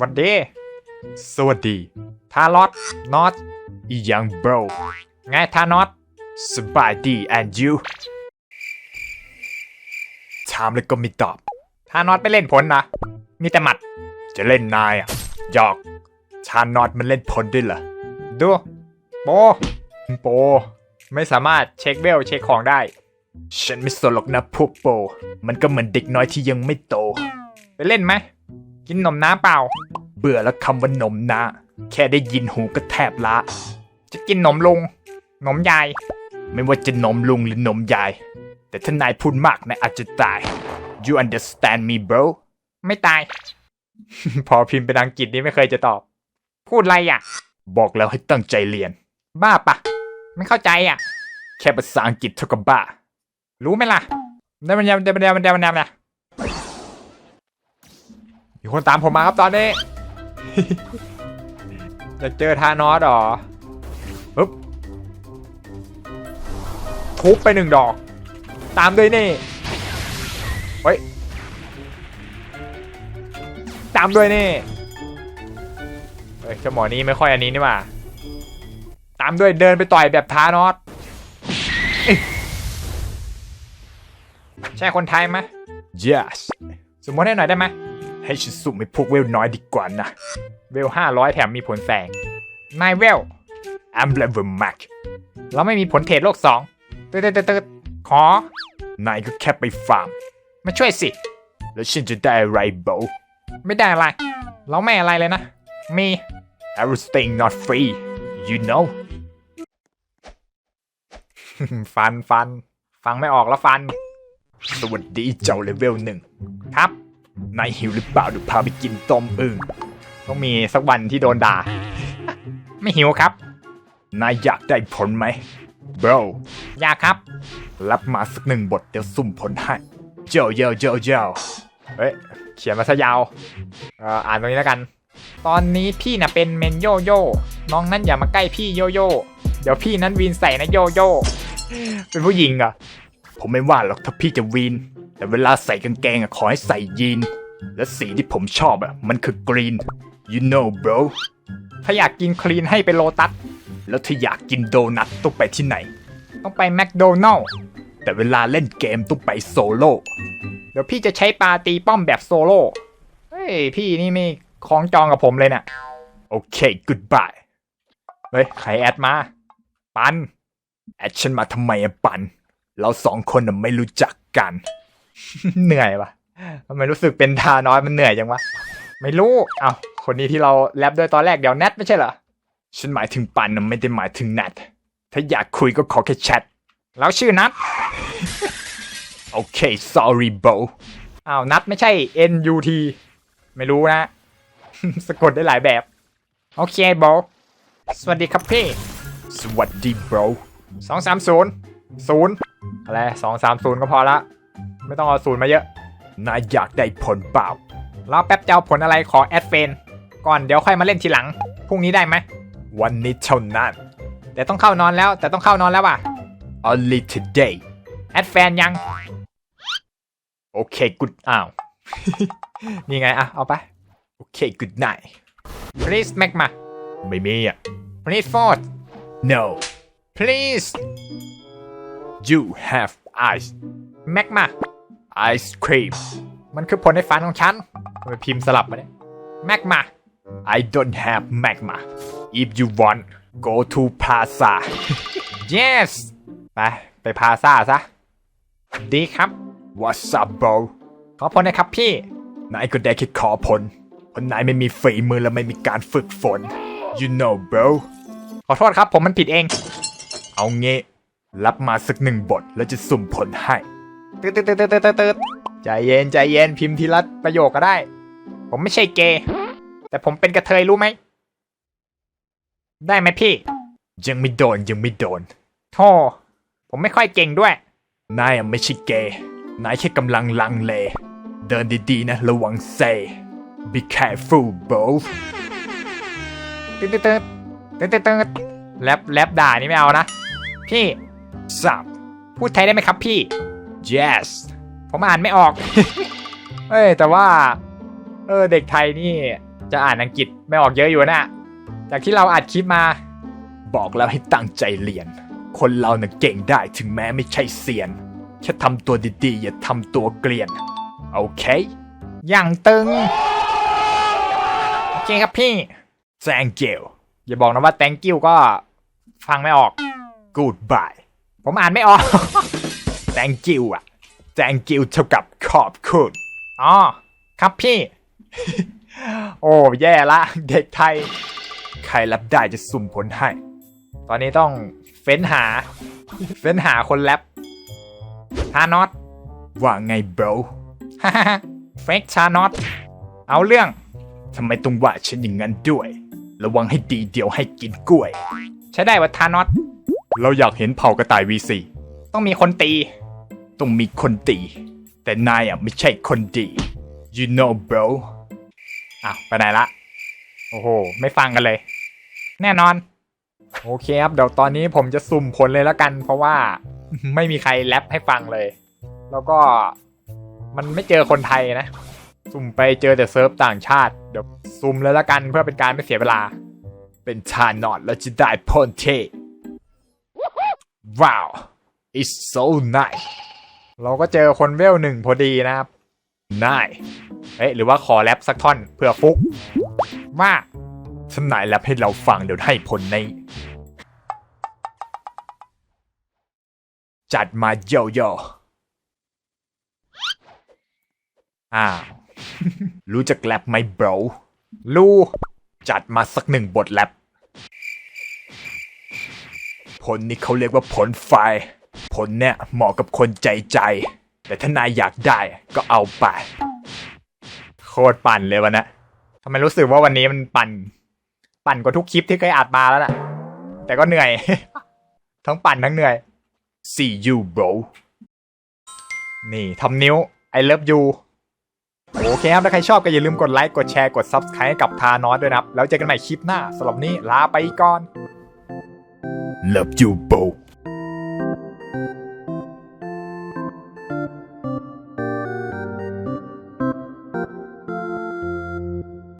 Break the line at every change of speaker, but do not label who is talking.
วันดี สวัสดี ทารอตนอตอียังโบรไงทานอตสบายดี and you ถามแล้วก็ไม่ตอบ ทานอตไปเล่นผลนะ มีแต่หมัด จะเล่นนายอะหยอกทานอตมันเล่นผลด้วยเหรอ ดู โป โป ไม่สามารถเช็คเวลเช็คของได้ ฉันไม่สนหรอกนะพวกโป มันก็เหมือนเด็กน้อยที่ยังไม่โต ไปเล่นไหม กินนมน้ำเปล่า เบื่อแล้วคำว่านมนะ แค่ได้ยินหูก็แทบละ จะกินนมลุงนมยาย ไม่ว่าจะนมลุงหรือนมยาย แต่ถ้านายพูดมากนายอาจจะตาย you understand me bro ไม่ตาย พอพิมพ์เป็นอังกฤษนี่ไม่เคยจะตอบ พูดอะไรอะ บอกแล้วให้ตั้งใจเรียน บ้าปะ ไม่เข้าใจอะ แค่ภาษาอังกฤษเท่ากับบ้า รู้ไหมล่ะเดี๋ยวมันยำเดี๋ยวมันยำเดี๋ยวมันยำนะ มีคนตามผมมาครับตอนนี้อยากเจอทานอสเหรอปึ๊บทุบไปหนึ่งดอก ตามด้วยนี่เฮ้ยตามด้วยนี่เฮ้ยเจ้าหมอนี้ไม่ค่อยอันนี้นี่หว่าตามด้วยเดินไปต่อยแบบทานอสใช่คนไทยไหม yes สมมติให้หน่อยได้ไหม ให้ฉันสุ่มให้พวกเวลน้อยดีกว่านะ เวลห้าร้อยแถมมีผลแสง นายเวล I'm level max เราไม่มีผลเทรดโลกสองตืดตืดตืดขอ นายก็แค่ไปฟาร์ม มาช่วยสิ แล้วฉันจะได้อะไรโบไม่ได้อะไร เราไม่อะไรเลยนะ มี everything not free you know ฟันฟัน ฟังไม่ออกแล้วฟัน สวัสดีเจ้าเลเวลหนึ่งครับ นายหิวหรือเปล่าเดี๋ยวพาไปกินต้มอึ่งต้องมีสักวันที่โดนด่า ไม่หิวครับ นายอยากได้ผลไหม bro อยากครับ รับมาสักหนึ่งบทเดี๋ยวสุ่มผลให้ เจ้าเจ้าเจ้าเจ้าเฮ้ย เขียนมาซะยาวเอ่ออ่านตรงนี้แล้วกัน ตอนนี้พี่น่ะเป็นเมนโยโย่น้องนั้นอย่ามาใกล้พี่โยโย่เดี๋ยวพี่นั้นวีนใส่นะโยโย่เป็นผู้หญิงเหรอผมไม่ว่าหรอกถ้าพี่จะวีน แต่เวลาใส่กางเกงอะขอให้ใส่ยีน และสีที่ผมชอบอะมันคือกรีน you know bro ถ้าอยากกินคลีนให้ไปโลตัส แล้วถ้าอยากกินโดนัทต้องไปที่ไหน ต้องไปแมคโดนัลล์แต่เวลาเล่นเกมต้องไปโซโล่เดี๋ยวพี่จะใช้ปาตีป้อมแบบโซโล่เฮ้ยพี่นี่ไม่คล้องจองกับผมเลยเนะ่ะ โอเค goodbye เฮ้ย ใครแอดมา ปัน แอดฉันมาทำไมอะปัน เราสองคนไม่รู้จักกัน เหนื่อยปะทำไมรู้สึกเป็นทาน้อยมันเหนื่อยจังวะ ไม่รู้ เอา้าคนนี้ที่เราแรปด้วยตอนแรกเดี๋ยวแนทไม่ใช่เหรอ ฉันหมายถึงปันนะไม่ได้หมายถึงแนทถ้าอยากคุยก็ขอแค่แชท แล้วชื่อนัท โอเค sorry bro อ้าวนัทไม่ใช่ N U T ไม่รู้นะ สะกดได้หลายแบบ โอเค bro สวัสดีครับพี่ สวัสดี bro สองสามศูนย์ศูนย์อะไรสองสามศูนย์ก็พอละ ไม่ต้องเอาศูนย์มาเยอะนายอยากได้ผลเปล่ารอแป๊บจะเอาผลอะไรขอแอดเฟนก่อนเดี๋ยวค่อยมาเล่นทีหลังพรุ่งนี้ได้ไหมวันนี้เท่านั้นแต่ต้องเข้านอนแล้วแต่ต้องเข้านอนแล้วว่ะ only today แอดแฟนยัง โอเค good อ้าว นี่ไงอะ เอาไป โอเค good night please make มา ไม่มีอะ please force no please you have ice แม็กมา ice cream มันคือผลในฝันของฉันทำไมพิมพ์สลับมาเนี่ยแม็กมา I don't have magma if you want go to plaza yes ไปไปพาซาซะ ดีครับ What's up bro ขอผลนะครับพี่ นายก็ได้แค่ขอผลเพราะนายไม่มีฝีมือและไม่มีการฝึกฝน you know bro ขอโทษครับผมมันผิดเอง เอาเงี้รับมาสักหนึ่งบทแล้วจะสุ่มผลให้ ตืดตืดตืดตืดตืดใจเย็นใจเย็นพิมพ์ทีละประโยคก็ได้ ผมไม่ใช่เกย์แต่ผมเป็นกระเทยรู้ไหม ได้ไหมพี่ ยังไม่โดนยังไม่โดนโธ่ผมไม่ค่อยเก่งด้วย นายอะไม่ใช่เกย์นายแค่กำลังลังเล เดินดีๆนะ ระวังเซ be careful bro ตืดตืดตืดตืดตืดตืดแรปแรปด่านี่ไม่เอานะ พี่สับพูดไทยได้ไหมครับพี่ yes ผมอ่านไม่ออก เอ้ยแต่ว่า เออเด็กไทยนี่จะอ่านอังกฤษไม่ออกเยอะอยู่นะจากที่เราอัดคลิปมา บอกแล้วให้ตั้งใจเรียน คนเราเน่ะเก่งได้ถึงแม้ไม่ใช่เซียน แค่ทำตัวดีๆ อย่าทำตัวเกลียน โอเค อย่างตึง โอเคครับพี่ thank you อย่าบอกนะว่า thank you ก็ฟังไม่ออก goodbye ผมอ่านไม่ออก thank you อะ thank you เท่ากับขอบคุณ อ๋อ ครับพี่ โอ้แย่ละ เด็กไทย ใครรับได้จะสุ่มผลให้ ตอนนี้ต้องเฟ้นหา เฟ้นหาคนแรปทานอตว่าไง bro ฮ่าฮ่เฟกชานอตเอาเรื่องทำไมต้องว่าฉันอย่างนั้นด้วย ระวังให้ดีเดี๋ยวให้กินกล้วย ใช้ได้ว่าทานอตเราอยากเห็นเผ่ากระต่าย V4 ต้องมีคนตี ต้องมีคนตี แต่นายอะไม่ใช่คนดี you know bro อ้าวไปไหนละ โอ้โห ไม่ฟังกันเลย แน่นอน โอเคครับ เดี๋ยวตอนนี้ผมจะสุ่มผลเลยแล้วกัน เพราะว่าไม่มีใครแรปให้ฟังเลย แล้วก็มันไม่เจอคนไทยนะ สุ่มไปเจอแต่เซิร์ฟต่างชาติ เดี๋ยวสุ่มเลยละกันเพื่อเป็นการไม่เสียเวลา เป็นทานอดแล้วจะได้พลเทว้าว it's so nice เราก็เจอคนเวลหนึ่งพอดีนะครับนายเอ๊ะหรือว่าขอแรปสักท่อนเพื่อฟุกว่าถ้านายแรปให้เราฟังเดี๋ยวให้ผลใน จัดมาโยโย่อ้าวรู้จักแรปไหม bro รู้จัดมาสักหนึ่งบทแรปผลนี้เขาเรียกว่าผลไฟ ผลเนี่ยเหมาะกับคนใจใจ แต่ถ้านายอยากได้ก็เอาไป โคตรปั่นเลยวันนะทำไมรู้สึกว่าวันนี้มันปั่น ปั่นกว่าทุกคลิปที่เคยอัดมาแล้วน่ะ แต่ก็เหนื่อย ทั้งปั่นทั้งเหนื่อย see you bro นี่ทำนิ้ว I love you โอเคครับ ถ้าใครชอบก็อย่าลืมกดไลค์ กดแชร์ กด Subscribe กับทานอสด้วยนะครับ แล้วเจอกันใหม่คลิปหน้าสำหรับนนี้ลาไปก่อน Love you bro